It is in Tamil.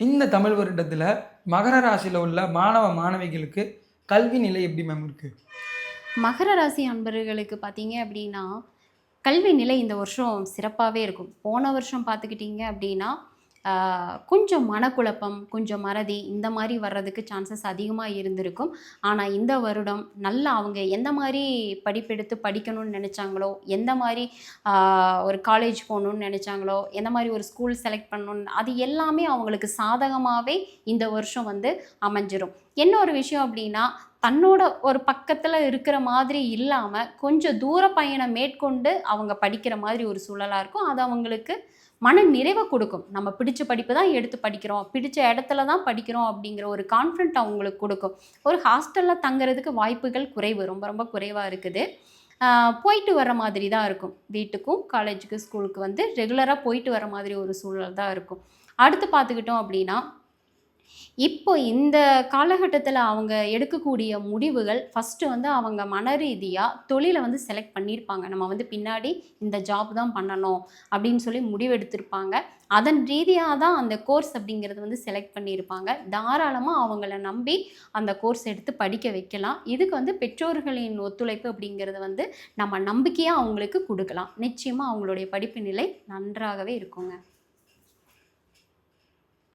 இந்த தமிழ் வருடத்தில் மகர ராசியில் உள்ள மாணவ மாணவிகளுக்கு கல்வி நிலை எப்படி மேம் இருக்குது மகர ராசி அன்பர்களுக்கு பார்த்தீங்க அப்படின்னா கல்வி நிலை இந்த வருஷம் சிறப்பாகவே இருக்கும். போன வருஷம் பார்த்துக்கிட்டிங்க அப்படின்னா கொஞ்சம் மனக்குழப்பம் கொஞ்சம் மறதி இந்த மாதிரி வர்றதுக்கு சான்சஸ் அதிகமாக இருந்திருக்கும். ஆனால் இந்த வருடம் நல்லா அவங்க எந்த மாதிரி படிப்பெடுத்து படிக்கணும்னு நினச்சாங்களோ எந்த மாதிரி ஒரு காலேஜ் போகணுன்னு நினச்சாங்களோ எந்த மாதிரி ஒரு ஸ்கூல் செலக்ட் பண்ணணும்னு அது எல்லாமே அவங்களுக்கு சாதகமாகவே இந்த வருஷம் வந்து அமைஞ்சிரும். என்ன ஒரு விஷயம் அப்படின்னா தன்னோட ஒரு பக்கத்தில் இருக்கிற மாதிரி இல்லாமல் கொஞ்சம் தூர பயணம் மேற்கொண்டு அவங்க படிக்கிற மாதிரி ஒரு சூழலாக இருக்கும். அது அவங்களுக்கு மன நிறைவை கொடுக்கும். நம்ம பிடிச்ச படிப்பு தான் எடுத்து படிக்கிறோம். பிடிச்ச இடத்துல தான் படிக்கிறோம் அப்படிங்கிற ஒரு கான்ஃபிடென்ட் அவங்களுக்கு கொடுக்கும். ஒரு ஹாஸ்டலில் தங்குறதுக்கு வாய்ப்புகள் குறைவு ரொம்ப ரொம்ப குறைவாக இருக்குது. போயிட்டு வர மாதிரி தான் இருக்கும். வீட்டுக்கும் காலேஜுக்கு ஸ்கூலுக்கு வந்து ரெகுலராக போயிட்டு வர மாதிரி ஒரு சூழல் தான் இருக்கும். அடுத்து பார்த்துக்கிட்டோம் அப்படின்னா இப்போ இந்த காலகட்டத்தில் அவங்க எடுக்கக்கூடிய முடிவுகள் ஃபஸ்ட்டு வந்து அவங்க மன ரீதியாக தொழிலை வந்து செலக்ட் பண்ணியிருப்பாங்க. நம்ம வந்து பின்னாடி இந்த ஜாப் தான் பண்ணணும் அப்படின்னு சொல்லி முடிவெடுத்திருப்பாங்க. அதன் ரீதியாக தான் அந்த கோர்ஸ் அப்படிங்கிறது வந்து செலக்ட் பண்ணியிருப்பாங்க. தாராளமாக அவங்கள நம்பி அந்த கோர்ஸ் எடுத்து படிக்க வைக்கலாம். இதுக்கு வந்து பெற்றோர்களின் ஒத்துழைப்பு அப்படிங்கிறது வந்து நம்ம நம்பிக்கையாக அவங்களுக்கு கொடுக்கலாம். நிச்சயமாக அவங்களுடைய படிப்பு நிலை நன்றாகவே இருக்குங்க.